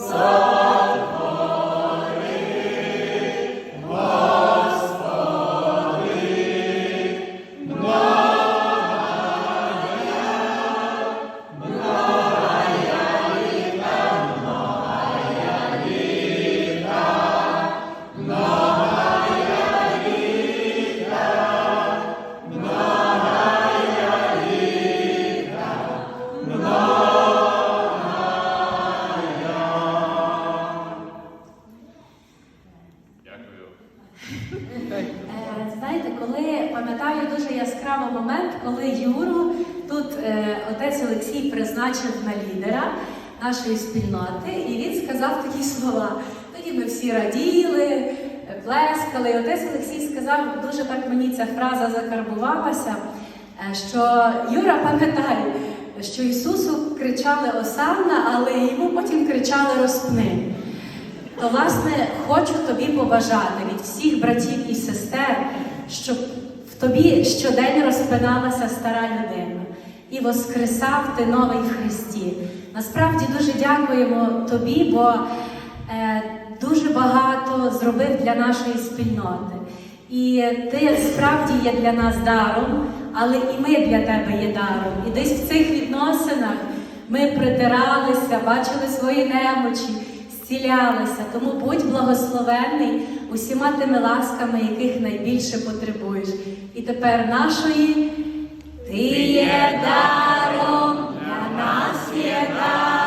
Дякую. Отець Олексій призначив на лідера нашої спільноти, і він сказав такі слова. Тоді ми всі раділи, плескали. Отець Олексій сказав, дуже так мені ця фраза закарбувалася, е, що Юра пам'ятає, що Ісусу кричали Осанна, але йому потім кричали Розпни. То, власне, хочу тобі побажати від всіх братів і сестер, щоб в тобі щодень розпиналася стара людина і воскресав ти новий в Христі. Насправді дуже дякуємо тобі, бо е, дуже багато зробив для нашої спільноти. І ти справді є для нас даром, але і ми для тебе є даром. І десь в цих відносинах ми притиралися, бачили свої немочі зцілялися. Тому будь благословенний усіма тими ласками, яких найбільше потребуєш. І тепер нашої ти є даром, для нас є даром,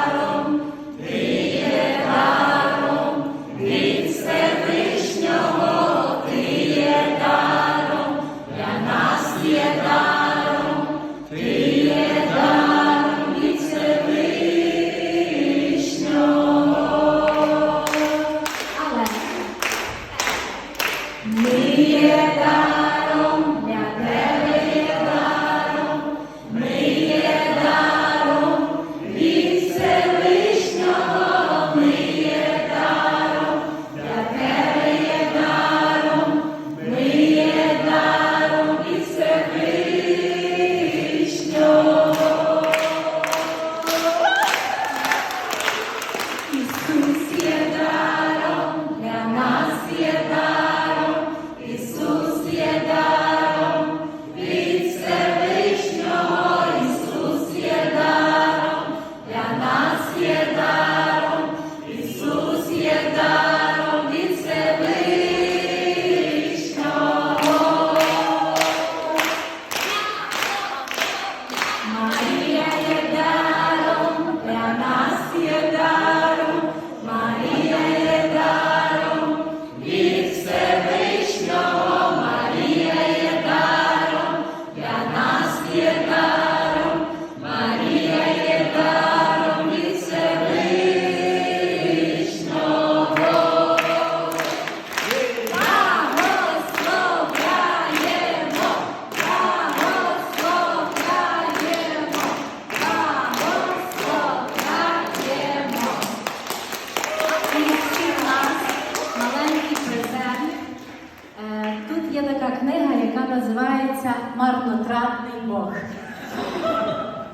Марнотратний Бог.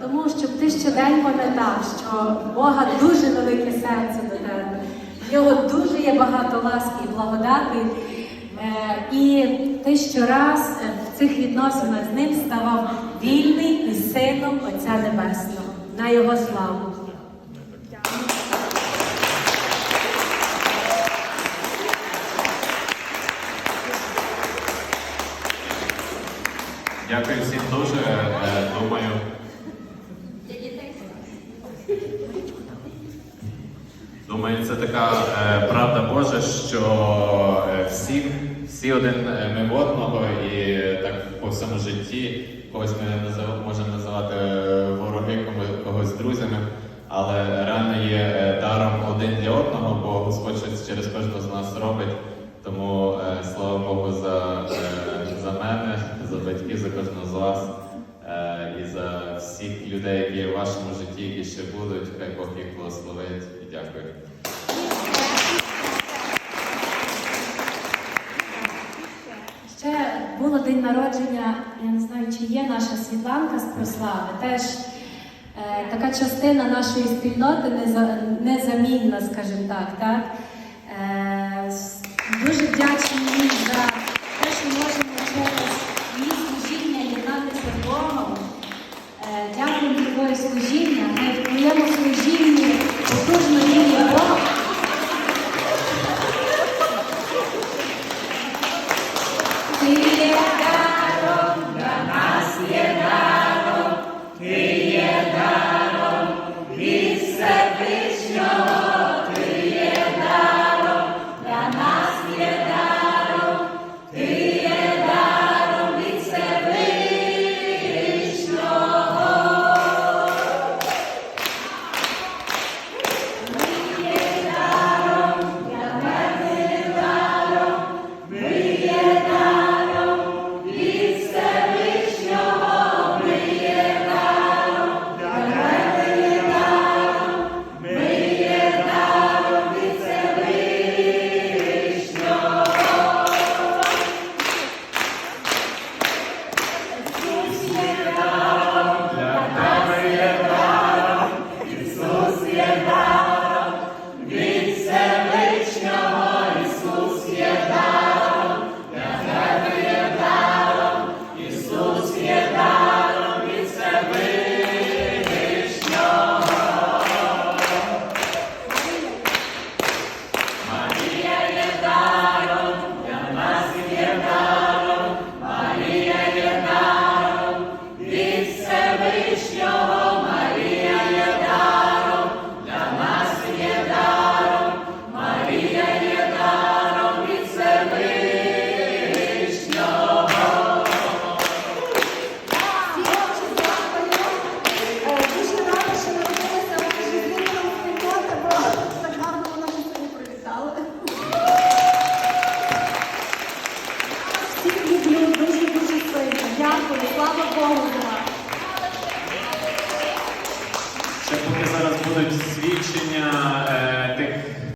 Тому щоб ти щодень пам'ятав, що Бога дуже велике серце до тебе. В нього дуже є багато ласки і благодати. Е, І ти щораз е, в цих відносинах з ним ставав вільний і сином Отця Небесного на його славу. Дякую всім дуже. Е, Думаю, думаю, це така е, правда Божа, що е, всі, всі один ми в одного, і так по всьому житті когось ми можемо називати вороги, когось друзями, але реально є даром один для одного, бо Господь щось через кожного з нас робить. Кожного з вас і за всіх людей, які є в вашому житті, які ще будуть. Хай Бог їх благословить і дякую. Ще було день народження, я не знаю, чи є наша Світланка з прослави. Теж е, така частина нашої спільноти, неза- незамінна, скажімо так. так? Е, Дуже вдячні їй за те, що можемо через її служіння єднатися з Богом. Е, Дякую за твоє служіння. Хай в твоєму служінні